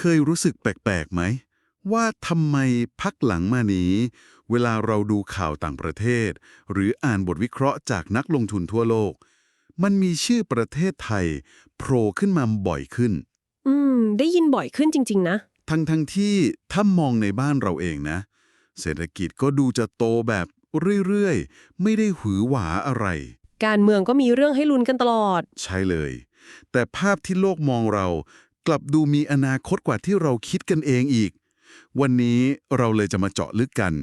เคยรู้สึกแปลกๆไหม ว่าทำไมพักหลังมานี้ เวลาเราดูข่าวต่างประเทศ หรืออ่านบทวิเคราะห์จากนักลงทุนทั่วโลก มันมีชื่อประเทศไทยโผล่ขึ้นมาบ่อยขึ้น อืม ได้ยินบ่อยขึ้นจริง ๆ นะ ทั้งทั้งๆที่ถ้ามองในบ้านเราเองนะ เศรษฐกิจก็ดูจะโตแบบเรื่อยๆ ไม่ได้หือหวาอะไร การเมืองก็มีเรื่องให้ลุ้นกันตลอด ใช่เลย แต่ภาพที่โลกมองเรา กลับดูมีอนาคตกว่าที่เราคิดกันเองอีก วันนี้เราเลยจะมาเจาะลึกกัน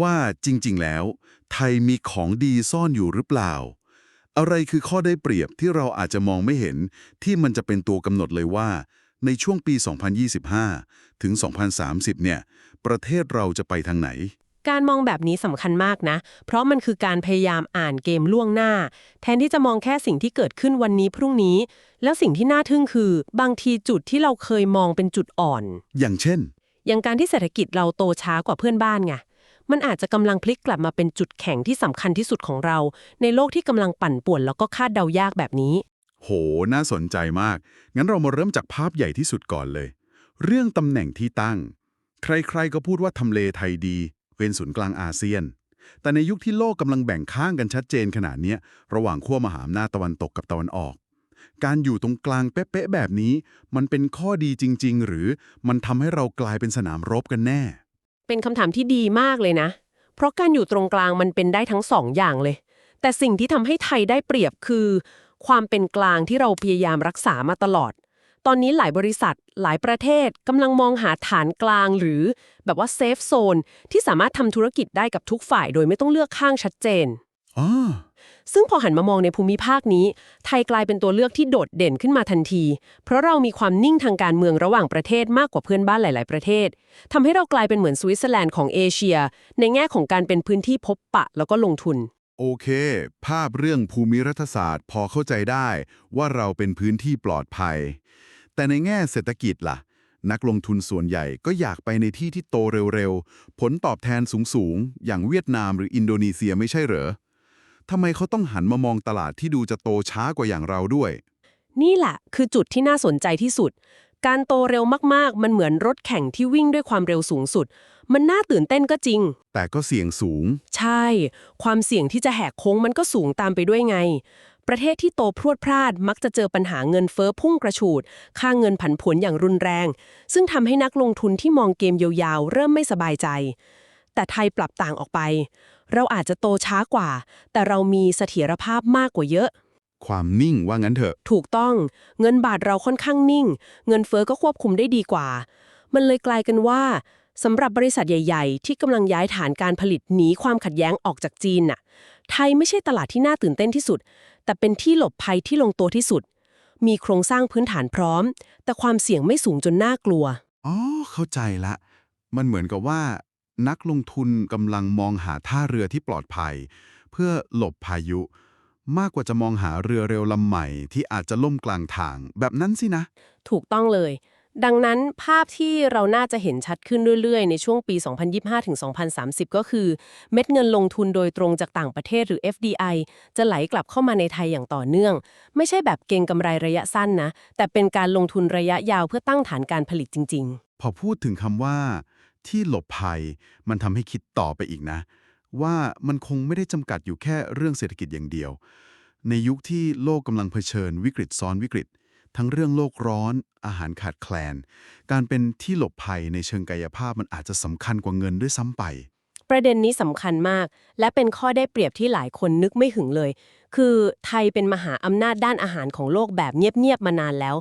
ว่าจริงๆแล้ว ไทยมีของดีซ่อนอยู่หรือเปล่า อะไรคือข้อได้เปรียบที่เราอาจจะมองไม่เห็น ที่มันจะเป็นตัวกำหนดเลยว่า ในช่วงปี 2025 ถึง 2030 เนี่ย ประเทศเราจะไปทางไหนการมองแบบนี้สำคัญมากนะ เพราะมันคือการพยายามอ่านเกมล่วงหน้า แทนที่จะมองแค่สิ่งที่เกิดขึ้นวันนี้พรุ่งนี้ แล้วสิ่งที่น่าทึ่งคือบางทีจุดที่เราเคยมองเป็นจุดอ่อน อย่างเช่น อย่างการที่เศรษฐกิจเราโตช้ากว่าเพื่อนบ้านไงมันอาจจะกำลังพลิกกลับมาเป็นจุดแข็งที่สำคัญที่สุดของเรา ในโลกที่กำลังปั่นป่วนแล้วก็คาดเดายากแบบนี้ โห น่าสนใจมาก งั้นเรามาเริ่มจากภาพใหญ่ที่สุดก่อนเลย เรื่องตำแหน่งที่ตั้ง ใครๆก็พูดว่าทำเลไทยดี เป็นศูนย์กลางอาเซียน แต่ในยุคที่โลกกำลังแบ่งข้างกันชัดเจนขนาดเนี้ยระหว่างขั้วมหาอำนาจตะวันตกกับตะวันออก การอยู่ตรงกลางเป๊ะๆแบบนี้ มันเป็นข้อดีจริง ๆ หรือมันทำให้เรากลายเป็นสนามรบกันแน่ เป็นคำถามที่ดีมากเลยนะ เพราะการอยู่ตรงกลางมันเป็นได้ทั้งสองอย่างเลย แต่สิ่งที่ทำให้ไทยได้เปรียบคือ ความเป็นกลางที่เราพยายามรักษามาตลอด ตอนนี้หลายบริษัท หลายประเทศกำลังมองหาฐานกลางหรือ แบบว่าเซฟโซนที่สามารถทำธุรกิจได้กับทุกฝ่าย โดยไม่ต้องเลือกข้างชัดเจนอ๋อ ซึ่งพอหันมามองในภูมิภาคนี้ ไทยกลายเป็นตัวเลือกที่โดดเด่นขึ้นมาทันที เพราะเรามีความนิ่งทางการเมืองระหว่างประเทศมากกว่าเพื่อนบ้านหลาย ๆ ประเทศทำให้เรากลายเป็นเหมือนสวิตเซอร์แลนด์ของเอเชีย ในแง่ของการเป็นพื้นที่พบปะแล้วก็ลงทุน โอเค ภาพเรื่องภูมิรัฐศาสตร์ พอเข้าใจได้ว่าเราเป็นพื้นที่ปลอดภัย แต่ในแง่เศรษฐกิจล่ะนักลงทุนส่วนใหญ่ก็อยากไปในที่ที่โตเร็วๆ ผลตอบแทนสูงๆ อย่างเวียดนามหรืออินโดนีเซียไม่ใช่เหรอ ทำไมเขาต้องหันมามองตลาดที่ดูจะโตช้ากว่าอย่างเราด้วย นี่แหละคือจุดที่น่าสนใจที่สุด การโตเร็วมากๆ มันเหมือนรถแข่งที่วิ่งด้วยความเร็วสูงสุด มันน่าตื่นเต้นก็จริง แต่ก็เสี่ยงสูง ใช่ ความเสี่ยงที่จะแหกโค้งมันก็สูงตามไปด้วยไง ประเทศที่โตพรวดพราดมักจะเจอปัญหาเงินเฟ้อพุ่งกระฉูด ค่าเงินผันผวนอย่างรุนแรง ซึ่งทำให้นักลงทุนที่มองเกมยาวๆ เริ่มไม่สบายใจ แต่ไทยปรับต่างออกไป เราอาจจะโตช้ากว่า แต่เรามีเสถียรภาพมากกว่าเยอะ ความนิ่งว่างั้นเถอะ ถูกต้อง เงินบาทเราค่อนข้างนิ่ง เงินเฟ้อก็ควบคุมได้ดีกว่า มันเลยกลายกันว่าสำหรับบริษัทใหญ่ ๆ ที่กำลังย้ายฐานการผลิตหนีความขัดแย้งออกจากจีนน่ะ ไทยไม่ใช่ตลาดที่น่าตื่นเต้นที่สุด แต่เป็นที่หลบภัยที่ลงตัวที่สุด มีโครงสร้างพื้นฐานพร้อม แต่ความเสี่ยงไม่สูงจนน่ากลัว อ๋อ เข้าใจละ มันเหมือนกับว่า นักลงทุนกำลังมองหาท่าเรือที่ปลอดภัย เพื่อหลบพายุ มากกว่าจะมองหาเรือเร็วลำใหม่ที่อาจจะล่มกลางทาง แบบนั้นสินะ ถูกต้องเลย ดังนั้นภาพที่เราน่าจะเห็นชัดขึ้นเรื่อยๆ ในช่วงปี 2025-2030 ก็คือ เม็ดเงินลงทุนโดยตรงจากต่างประเทศหรือ FDI จะไหลกลับเข้ามาในไทยอย่างต่อเนื่อง ไม่ใช่แบบเก็งกำไรระยะสั้นนะ แต่เป็นการลงทุนระยะยาวเพื่อตั้งฐานการผลิตจริงพอพูดถึงคำว่า ที่หลบภัย มันทำให้คิดต่อไปอีกนะ ว่ามันคงไม่ได้จำกัดอยู่แค่เรื่องเศรษฐกิจอย่างเดียว ในยุคที่โลกกำลังเผชิญวิกฤตซ้อนวิกฤต ทั้งเรื่องโลกร้อน อาหารขาดแคลน การเป็นที่หลบภัยในเชิงกายภาพมันอาจจะสำคัญกว่าเงินด้วยซ้ำไป ประเด็นนี้สำคัญมาก และเป็นข้อได้เปรียบที่หลายคนนึกไม่ถึงเลย คือไทยเป็นมหาอำนาจด้านอาหารของโลกแบบเงียบๆมานานแล้ว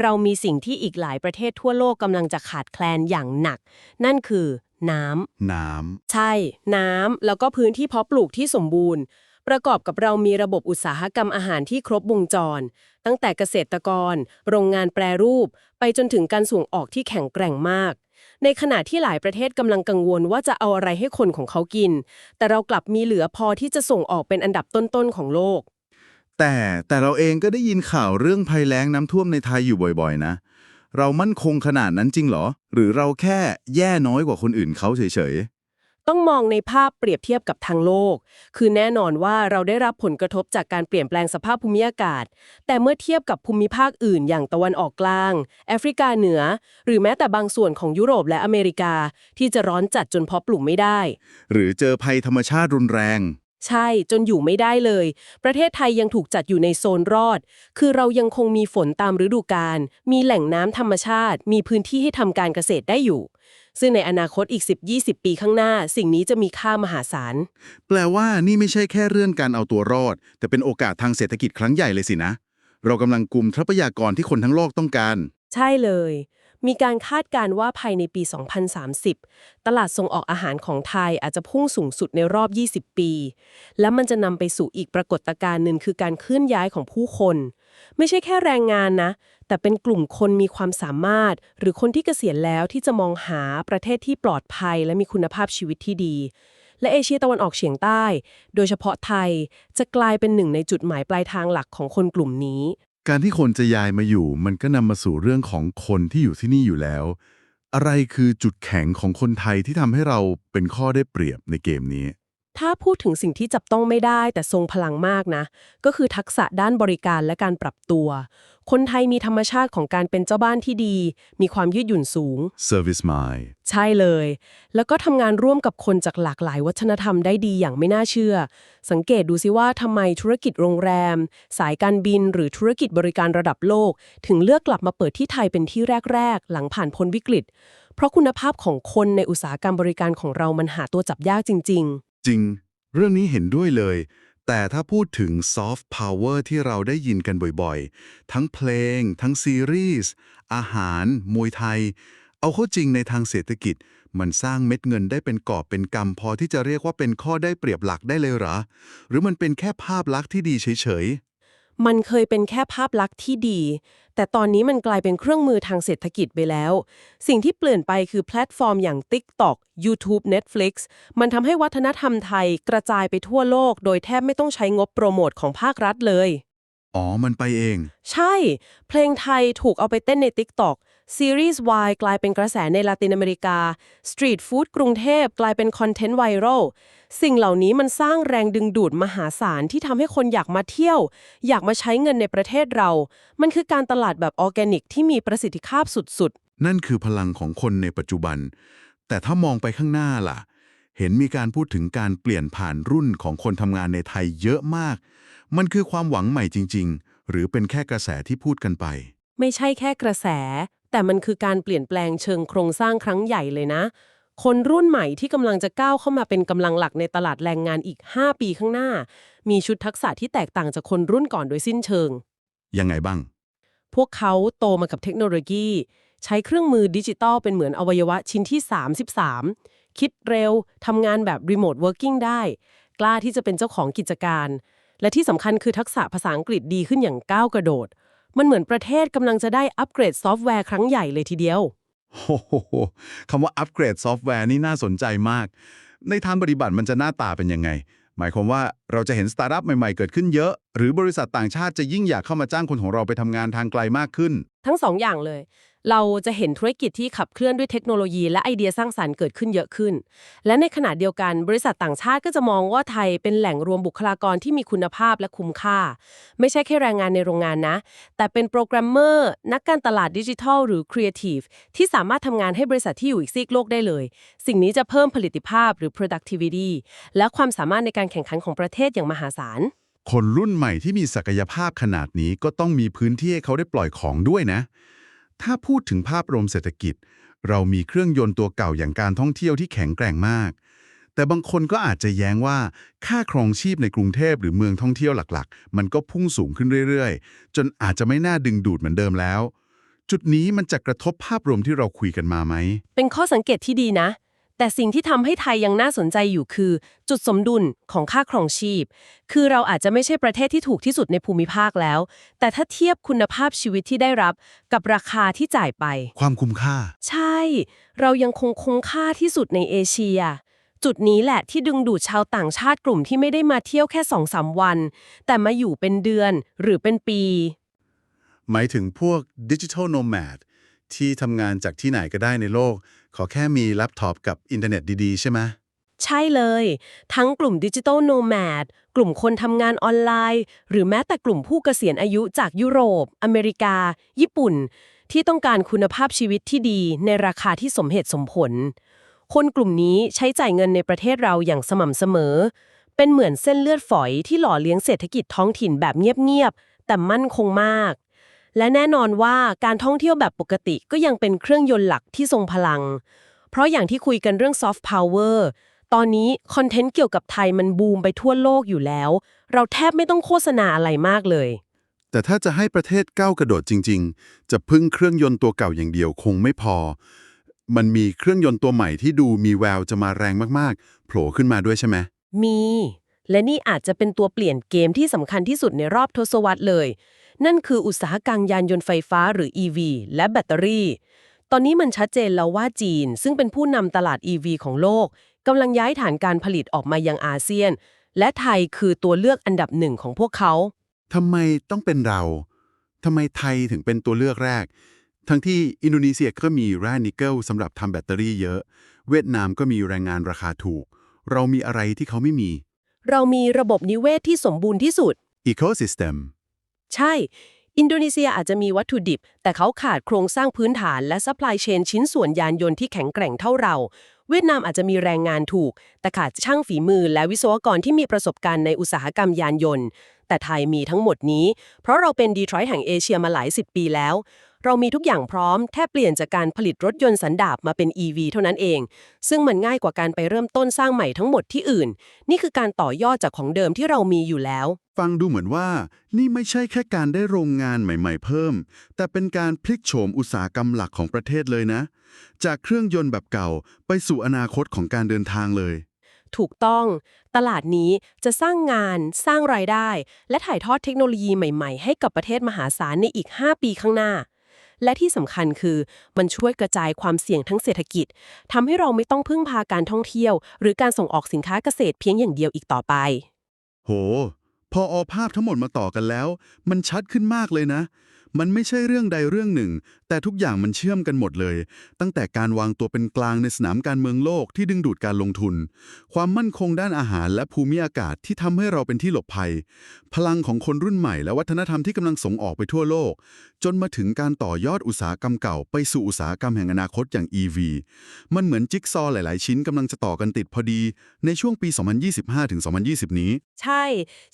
เรามีสิ่งที่อีกหลายประเทศทั่วโลกกำลังจะขาดแคลนอย่างหนัก นั่นคือน้ำ น้ใช่ น้ำ แล้วก็พื้นที่เพาะปลูกที่สมบูรณ์ ประกอบกับเรามีระบบอุตสาหกรรมอาหารที่ครบวงจร ตั้งแต่เกษตรกร โรงงานแปรรูป ไปจนถึงการส่งออกที่แข็งแกร่งมาก ในขณะที่หลายประเทศกำลังกังวลว่าจะเอาอะไรให้คนของเขากิน แต่เรากลับมีเหลือพอที่จะส่งออกเป็นอันดับต้นๆของโลก แต่แต่เราเองก็ได้ยินข่าวเรื่องภัยแล้งน้ำท่วมในไทยอยู่บ่อยๆ นะ เรามั่นคงขนาดนั้นจริงเหรอ หรือเราแค่แย่น้อยกว่าคนอื่นเขาเฉยๆ ต้องมองในภาพเปรียบเทียบกับทางโลก คือแน่นอนว่าเราได้รับผลกระทบจากการเปลี่ยนแปลงสภาพภูมิอากาศ แต่เมื่อเทียบกับภูมิภาคอื่น อย่างตะวันออกกลาง แอฟริกาเหนือ หรือแม้แต่บางส่วนของยุโรปและอเมริกา ที่จะร้อนจัดจนเพาะปลูกไม่ได้ หรือเจอภัยธรรมชาติรุนแรง ใช่จนอยู่ไม่ได้เลย ประเทศไทยยังถูกจัดอยู่ในโซนรอด คือเรายังคงมีฝนตามฤดูกาลมีแหล่งน้ำธรรมชาติ มีพื้นที่ให้ทำการเกษตรได้อยู่ ซึ่งในอนาคตอีก 10-20 ปีข้างหน้า สิ่งนี้จะมีค่ามหาศาล แปลว่านี่ไม่ใช่แค่เรื่องการเอาตัวรอด แต่เป็นโอกาสทางเศรษฐกิจครั้งใหญ่เลยสินะ เรากำลังกลุ่มทรัพยากรที่คนทั้งโลกต้องการ ใช่เลย มีการคาดการณ์ว่าภายในปี 2030 ตลาดส่งออกอาหารของไทยอาจจะพุ่งสูงสุดในรอบ 20 ปี และมันจะนำไปสู่อีกปรากฏการณ์หนึ่งคือการเคลื่อนย้ายของผู้คน ไม่ใช่แค่แรงงานนะ แต่เป็นกลุ่มคนมีความสามารถ หรือคนที่เกษียณแล้วที่จะมองหาประเทศที่ปลอดภัย และมีคุณภาพชีวิตที่ดี และเอเชียตะวันออกเฉียงใต้ โดยเฉพาะไทยจะกลายเป็นหนึ่งในจุดหมายปลายทางหลักของคนกลุ่มนี้ การที่คนจะย้ายมาอยู่ มันก็นำมาสู่เรื่องของคนที่อยู่ที่นี่อยู่แล้ว อะไรคือจุดแข็งของคนไทยที่ทำให้เราเป็นข้อได้เปรียบในเกมนี้ ถ้าพูดถึงสิ่งที่จับต้องไม่ได้แต่ทรงพลังมากนะ ก็คือทักษะด้านบริการและการปรับตัว คนไทยมีธรรมชาติของการเป็นเจ้าบ้านที่ดี มีความยืดหยุ่นสูง Service Mind ใช่เลย แล้วก็ทำงานร่วมกับคนจากหลากหลายวัฒนธรรมได้ดีอย่างไม่น่าเชื่อ สังเกตดูสิว่าทำไมธุรกิจโรงแรม สายการบิน หรือธุรกิจบริการระดับโลก ถึงเลือกกลับมาเปิดที่ไทยเป็นที่แรก ๆ หลังผ่านพ้นวิกฤต เพราะคุณภาพของคนในอุตสาหกรรมบริการของเรามันหาตัวจับยากจริง ๆ จริง เรื่องนี้เห็นด้วยเลย แต่ถ้าพูดถึงซอฟต์พาวเวอร์ที่เราได้ยินกันบ่อยๆ ทั้งเพลง ทั้งซีรีส์ อาหาร มวยไทย เอาเข้าจริงในทางเศรษฐกิจ มันสร้างเม็ดเงินได้เป็นกอบเป็นกำพอที่จะเรียกว่าเป็นข้อได้เปรียบหลักได้เลยเหรอ หรือมันเป็นแค่ภาพลักษณ์ที่ดีเฉยๆ มันเคยเป็นแค่ภาพลักษณ์ที่ดี แต่ตอนนี้มันกลายเป็นเครื่องมือทางเศรษฐกิจไปแล้ว สิ่งที่เปลี่ยนไปคือแพลตฟอร์มอย่าง TikTok YouTube Netflix มันทำให้วัฒนธรรมไทยกระจายไปทั่วโลก โดยแทบไม่ต้องใช้งบโปรโมทของภาครัฐเลยๆอ๋อ มันไปเอง ใช่ เพลงไทยถูกเอาไปเต้นใน TikTok ซีรีส์ Y กลายเป็นกระแสในลาตินอเมริกาสตรีทฟู้ดกรุงเทพกลายเป็นคอนเทนต์ไวรัลสิ่งเหล่านี้มันสร้างแรงดึงดูดมหาศาลที่ทำให้คนอยากมาเที่ยว อยากมาใช้เงินในประเทศเรา มันคือการตลาดแบบออร์แกนิกที่มีประสิทธิภาพสุดนั่นคือพลังของคนในปัจจุบัน แต่ถ้ามองไปข้างหน้าล่ะ เห็นมีการพูดถึงการเปลี่ยนผ่านรุ่นของคนทำงานในไทยเยอะมาก มันคือความหวังใหม่จริง ๆ หรือเป็นแค่กระแสที่พูดกันไปๆไม่ใช่แค่กระแส แต่มันคือการเปลี่ยนแปลงเชิงโครงสร้างครั้งใหญ่เลยนะ คนรุ่นใหม่ที่กำลังจะก้าวเข้ามาเป็นกำลังหลักในตลาดแรงงานอีก 5 ปีข้างหน้า มีชุดทักษะที่แตกต่างจากคนรุ่นก่อนโดยสิ้นเชิง ยังไงบ้าง พวกเขาโตมากับเทคโนโลยี ใช้เครื่องมือดิจิตอลเป็นเหมือนอวัยวะชิ้นที่ 33 คิดเร็วทำงานแบบรีโมทเวิร์กิ่งได้ กล้าที่จะเป็นเจ้าของกิจการ และที่สำคัญคือทักษะภาษาอังกฤษดีขึ้นอย่างก้าวกระโดด มันเหมือนประเทศกำลังจะได้อัปเกรดซอฟต์แวร์ครั้งใหญ่เลยทีเดียวโอ้โหคำว่าอัปเกรดซอฟต์แวร์นี่น่าสนใจมาก ในทางปฏิบัติมันจะหน้าตาเป็นยังไง หมายความว่าเราจะเห็นสตาร์ทอัพใหม่ๆเกิดขึ้นเยอะ หรือบริษัทต่างชาติจะยิ่งอยากเข้ามาจ้างคนของเราไปทำงานทางไกลมากขึ้น ทั้งสองอย่างเลย เราจะเห็นธุรกิจที่ขับเคลื่อนด้วยเทคโนโลยี และไอเดียสร้างสรรค์เกิดขึ้นเยอะขึ้น และในขณะเดียวกันบริษัทต่างชาติก็จะมองว่าไทยเป็นแหล่งรวมบุคลากรที่มีคุณภาพและคุ้มค่า ไม่ใช่แค่แรงงานในโรงงานนะ แต่เป็นโปรแกรมเมอร์ นักการตลาดดิจิทัล หรือครีเอทีฟที่สามารถทำงานให้บริษัทที่อยู่อีกซีกโลกได้เลย สิ่งนี้จะเพิ่มผลิตภาพหรือ productivity และความสามารถในการแข่งขันของประเทศอย่างมหาศาล คนรุ่นใหม่ที่มีศักยภาพขนาดนี้ก็ต้องมีพื้นที่ให้เขาได้ปล่อยของด้วยนะ ถ้าพูดถึงภาพรวมเศรษฐกิจ เรามีเครื่องยนต์ตัวเก่าอย่างการท่องเที่ยวที่แข็งแกร่งมาก แต่บางคนก็อาจจะแย้งว่าค่าครองชีพในกรุงเทพหรือเมืองท่องเที่ยวหลักๆ มันก็พุ่งสูงขึ้นเรื่อยๆ จนอาจจะไม่น่าดึงดูดเหมือนเดิมแล้ว จุดนี้มันจะกระทบภาพรวมที่เราคุยกันมาไหม เป็นข้อสังเกตที่ดีนะ แต่สิ่งที่ทำให้ไทยยังน่าสนใจอยู่คือ จุดสมดุลของค่าครองชีพ คือเราอาจจะไม่ใช่ประเทศที่ถูกที่สุดในภูมิภาคแล้ว แต่ถ้าเทียบคุณภาพชีวิตที่ได้รับ กับราคาที่จ่ายไป ความคุ้มค่า ใช่ เรายังคงคุ้มค่าที่สุดในเอเชีย จุดนี้แหละที่ดึงดูดชาวต่างชาติกลุ่มที่ไม่ได้มาเที่ยวแค่สองสามวัน แต่มาอยู่เป็นเดือนหรือเป็นปี หมายถึงพวกดิจิทัลโนแมด ที่ทำงานจากที่ไหนก็ได้ในโลก ขอแค่มีแล็ปท็อปกับอินเทอร์เน็ตดี ๆ ใช่ไหมใช่เลย ทั้งกลุ่มดิจิ t a ลโนแมดกลุ่มคนทำงานออนไลน์ หรือแม้แต่กลุ่มผู้เกษียณอายุจากยุโรป อเมริกา ญี่ปุ่น ที่ต้องการคุณภาพชีวิตที่ดีในราคาที่สมเหตุสมผล คนกลุ่มนี้ใช้จ่ายเงินในประเทศเราอย่างสม่ำเสมอ เป็นเหมือนเส้นเลือดฝอยที่หล่อเลี้ยงเศรษฐกิจท้องถิ่นแบบเงียบๆแต่มั่นคงมาก และแน่นอนว่าการท่องเที่ยวแบบปกติก็ยังเป็นเครื่องยนต์หลักที่ทรงพลัง เพราะอย่างที่คุยกันเรื่องซอฟต์พาวเวอร์ตอนนี้คอนเทนต์เกี่ยวกับไทยมันบูมไปทั่วโลกอยู่แล้ว เราแทบไม่ต้องโฆษณาอะไรมากเลย แต่ถ้าจะให้ประเทศก้าวกระโดดจริง ๆ จะพึ่งเครื่องยนต์ตัวเก่าอย่างเดียวคงไม่พอ มันมีเครื่องยนต์ตัวใหม่ที่ดูมีแววจะมาแรงมากๆ โผล่ขึ้นมาด้วยใช่ไหมมี และนี่อาจจะเป็นตัวเปลี่ยนเกมที่สำคัญที่สุดในรอบทศวรรษเลย นั่นคืออุตสาหกรรมยานยนต์ไฟฟ้าหรือ EV และแบตเตอรี่ ตอนนี้มันชัดเจนแล้วว่าจีน ซึ่งเป็นผู้นำตลาด EV ของโลกกำลังย้ายฐานการผลิตออกมายังอาเซียน และไทยคือตัวเลือกอันดับหนึ่งของพวกเขา ทำไมต้องเป็นเรา ทำไมไทยถึงเป็นตัวเลือกแรก ทั้งที่อินโดนีเซียก็มีแร่นิกเกิลสำหรับทำแบตเตอรี่เยอะ เวียดนามก็มีแรงงานราคาถูก เรามีอะไรที่เขาไม่มี เรามีระบบนิเวศที่สมบูรณ์ที่สุด Ecosystem ใช่ อินโดนีเซียอาจจะมีวัตถุดิบ แต่เขาขาดโครงสร้างพื้นฐานและซัพพลายเชนชิ้นส่วนยานยนต์ที่แข็งแกร่งเท่าเรา เวียดนามอาจจะมีแรงงานถูก แต่ขาดช่างฝีมือและวิศวกรที่มีประสบการณ์ในอุตสาหกรรมยานยนต์ แต่ไทยมีทั้งหมดนี้ เพราะเราเป็นดีทรอยต์แห่งเอเชียมาหลายสิบปีแล้ว เรามีทุกอย่างพร้อมแค่เปลี่ยนจากการผลิตรถยนต์สันดาปมาเป็น EV เท่านั้นเอง ซึ่งมันง่ายกว่าการไปเริ่มต้นสร้างใหม่ทั้งหมดที่อื่น นี่คือการต่อยอดจากของเดิมที่เรามีอยู่แล้ว ฟังดูเหมือนว่า นี่ไม่ใช่แค่การได้โรงงานใหม่ ๆ เพิ่ม แต่เป็นการพลิกโฉมอุตสาหกรรมหลักของประเทศเลยนะ จากเครื่องยนต์แบบเก่าไปสู่อนาคตของการเดินทางเลยถูกต้อง ตลาดนี้จะสร้างงาน สร้างรายได้ และถ่ายทอดเทคโนโลยีใหม่ๆ ให้กับประเทศมหาศาลในอีก 5 ปีข้างหน้า และที่สำคัญคือมันช่วยกระจายความเสี่ยงทั้งเศรษฐกิจทำให้เราไม่ต้องพึ่งพาการท่องเที่ยว หรือการส่งออกสินค้าเกษตรเพียงอย่างเดียวอีกต่อไป โห พอออภาพทั้งหมดมาต่อกันแล้ว มันชัดขึ้นมากเลยนะ มันไม่ใช่เรื่องใดเรื่องหนึ่ง แต่ทุกอย่างมันเชื่อมกันหมดเลย ตั้งแต่การวางตัวเป็นกลางในสนามการเมืองโลกที่ดึงดูดการลงทุน ความมั่นคงด้านอาหารและภูมิอากาศที่ทำให้เราเป็นที่หลบภัย พลังของคนรุ่นใหม่และวัฒนธรรมที่กำลังส่งออกไปทั่วโลก จนมาถึงการต่อยอดอุตสาหกรรมเก่า ไปสู่อุตสาหกรรมแห่งอนาคตอย่าง EV มันเหมือนจิ๊กซอหลาย ๆ ชิ้นกำลังจะต่อกันติดพอดีในช่วงปี 2025-2020 นี้ ใช่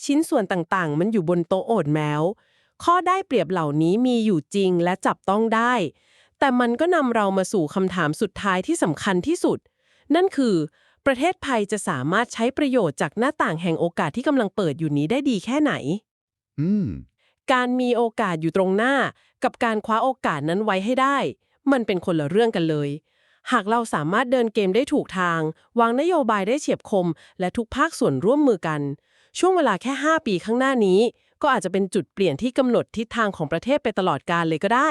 ชิ้นส่วนต่าง ๆ มันอยู่บนโต๊ะโอดแมว ข้อได้เปรียบเหล่านี้มีอยู่จริงและจับต้องได้ แต่มันก็นำเรามาสู่คำถามสุดท้ายที่สำคัญที่สุด นั่นคือ ประเทศไทยจะสามารถใช้ประโยชน์จากหน้าต่างแห่งโอกาสที่กำลังเปิดอยู่นี้ได้ดีแค่ไหน อืม การมีโอกาสอยู่ตรงหน้า กับการคว้าโอกาสนั้นไว้ให้ได้ มันเป็นคนละเรื่องกันเลย หากเราสามารถเดินเกมได้ถูกทาง วางนโยบายได้เฉียบคม และทุกภาคส่วนร่วมมือกัน ช่วงเวลาแค่ 5 ปีข้างหน้านี้ ก็อาจจะเป็นจุดเปลี่ยนที่กำหนดทิศทางของประเทศไปตลอดกาลเลยก็ได้